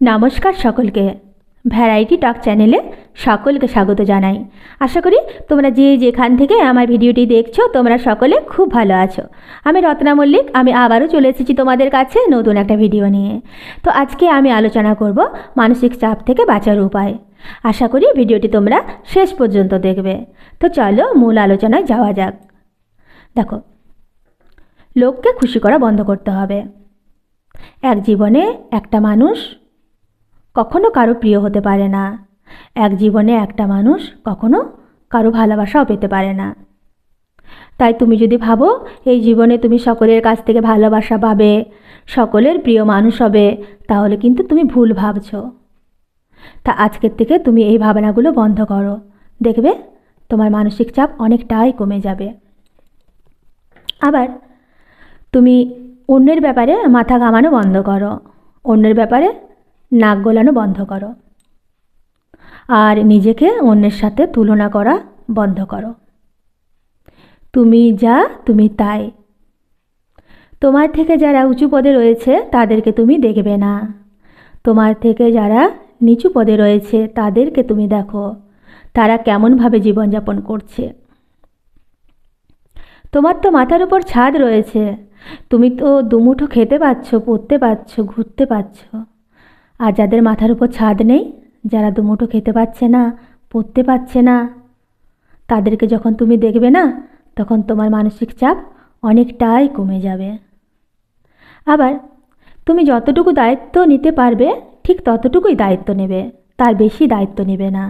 নমস্কার সকলকে। ভ্যারাইটি টক চ্যানেলে সকলকে স্বাগত জানাই। আশা করি তোমরা যে যেখান থেকে আমার ভিডিওটি দেখছ, তোমরা সকলে খুব ভালো আছো। আমি রত্না মল্লিক, আমি আবারও চলে এসেছি তোমাদের কাছে নতুন একটা ভিডিও নিয়ে। তো আজকে আমি আলোচনা করব মানসিক চাপ থেকে বাঁচার উপায়। আশা করি ভিডিওটি তোমরা শেষ পর্যন্ত দেখবে। তো চলো মূল আলোচনায় যাওয়া যাক। দেখো, লোককে খুশি করা বন্ধ করতে হবে। এক জীবনে একটা মানুষ কখনো কারও প্রিয় হতে পারে না। এক জীবনে একটা মানুষ কখনো কারও ভালোবাসাও পেতে পারে না। তাই তুমি যদি ভাবো, এই জীবনে তুমি সকলের কাছ থেকে ভালোবাসা পাবে, সকলের প্রিয় মানুষ হবে, তাহলে কিন্তু তুমি ভুল ভাবছ। তা আজকের থেকে তুমি এই ভাবনাগুলো বন্ধ করো। দেখবে, তোমার মানসিক চাপ অনেকটাই কমে যাবে। আবার, তুমি অন্যের ব্যাপারে মাথা ঘামানো বন্ধ করো। অন্যের ব্যাপারে নাক গোলানো বন্ধ করো। আর নিজেকে অন্যের সাথে তুলনা করা বন্ধ করো। তুমি যা, তুমি তাই। তোমার থেকে যারা উঁচু পদে রয়েছে, তাদেরকে তুমি দেখবে না। তোমার থেকে যারা নিচু পদে রয়েছে, তাদেরকে তুমি দেখো। তারা কেমনভাবে জীবনযাপন করছে। তোমার তো মাথার উপর ছাদ রয়েছে। তুমি তো দুমুঠো খেতে পাচ্ছ পরতে পারছ ঘুরতে পারছ আর যাদের মাথার উপর ছাদ নেই, যারা দুমুঠো খেতে পাচ্ছে না পরতে পারছে না, তাদেরকে যখন তুমি দেখবে না, তখন তোমার মানসিক চাপ অনেকটাই কমে যাবে। আবার তুমি যতটুকু দায়িত্ব নিতে পারবে, ঠিক ততটুকুই দায়িত্ব নেবে, তার বেশি দায়িত্ব নেবে না।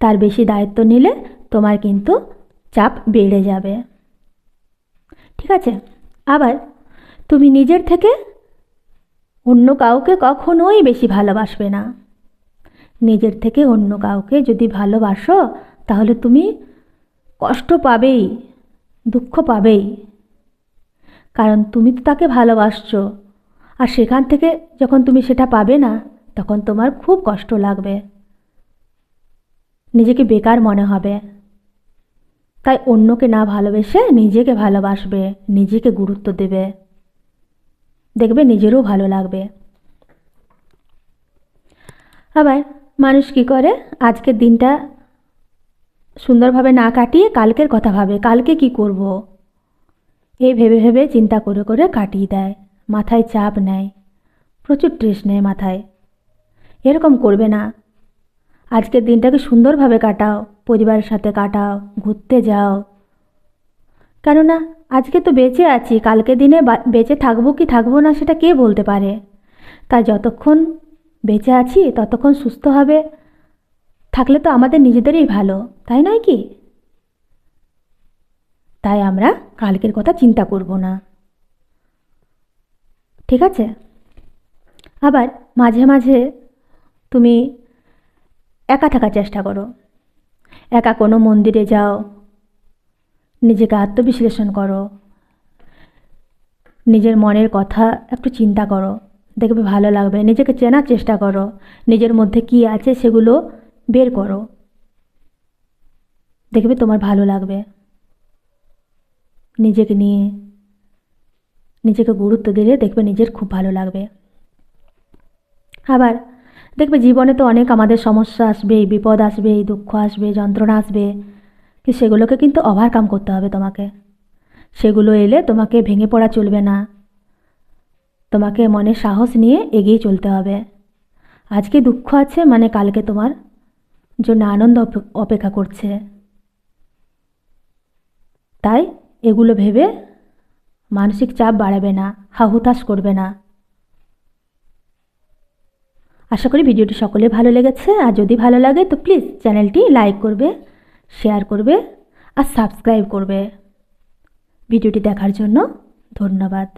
তার বেশি দায়িত্ব নিলে তোমার কিন্তু চাপ বেড়ে যাবে। ঠিক আছে? আবার তুমি নিজের থেকে অন্য কাউকে কখনোই বেশি ভালোবাসবে না। নিজের থেকে অন্য কাউকে যদি ভালোবাসো, তাহলে তুমি কষ্ট পাবেই, দুঃখ পাবেই। কারণ তুমি তো তাকে ভালোবাসছো, আর সেখান থেকে যখন তুমি সেটা পাবে না, তখন তোমার খুব কষ্ট লাগবে। নিজেকে বেকার মনে হবে। তাই অন্যকে না ভালোবেসে নিজেকে ভালোবাসবে, নিজেকে গুরুত্ব দেবে। দেখবে নিজেরও ভালো লাগবে। আবার মানুষ কি করে? আজকের দিনটা সুন্দরভাবে না কাটিয়ে কালকের কথা ভাবে, কালকে কি করব। এই ভেবে ভেবে চিন্তা করে করে কাটিয়ে দেয়, মাথায় চাপ নেয়, প্রচুর ট্রেস নেয় মাথায়। এরকম করবে না। আজকের দিনটাকে সুন্দরভাবে কাটাও, পরিবারের সাথে কাটাও, ঘুরতে যাও। কেননা আজকে তো বেঁচে আছি, কালকে দিনে বেঁচে থাকব কি থাকব না সেটা কে বলতে পারে? তাই যতক্ষণ বেঁচে আছি, ততক্ষণ সুস্থ হবে। থাকলে তো আমাদের নিজেদেরই ভালো, তাই নয় কি? তাই আমরা কালকের কথা চিন্তা করব না। ঠিক আছে? আবার মাঝে মাঝে তুমি একা থাকার চেষ্টা করো। একা কোনো মন্দিরে যাও নিজেকে আত্মবিশ্লেষণ করো। নিজের মনের কথা একটু চিন্তা করো। দেখবে ভালো লাগবে। নিজেকে চেনার চেষ্টা করো। নিজের মধ্যে কি আছে সেগুলো বের করো। দেখবে তোমার ভালো লাগবে। নিজেকে নিয়ে, নিজেকে গুরুত্ব দিলে দেখবে নিজের খুব ভালো লাগবে। আবার দেখবে জীবনে তো অনেক আমাদের সমস্যা আসবে বিপদ আসবে দুঃখ আসবে, যন্ত্রণা আসবে। সেগুলোকে কিন্তু ওভারকাম করতে হবে তোমাকে। সেগুলো এলে তোমাকে ভেঙে পড়া চলবে না। তোমাকে মনে সাহস নিয়ে এগিয়ে চলতে হবে। আজকে দুঃখ আছে মানে কালকে তোমার জন্য আনন্দ অপেক্ষা করছে। তাই এগুলো ভেবে মানসিক চাপ বাড়াবে না, হাহুতাশ করবে না। আশা করি ভিডিওটি সকলে ভালো লেগেছে। আর যদি ভালো লাগে তো প্লিজ চ্যানেলটি লাইক করবে। শেয়ার করবে আর সাবস্ক্রাইব করবে। ভিডিওটি দেখার জন্য ধন্যবাদ।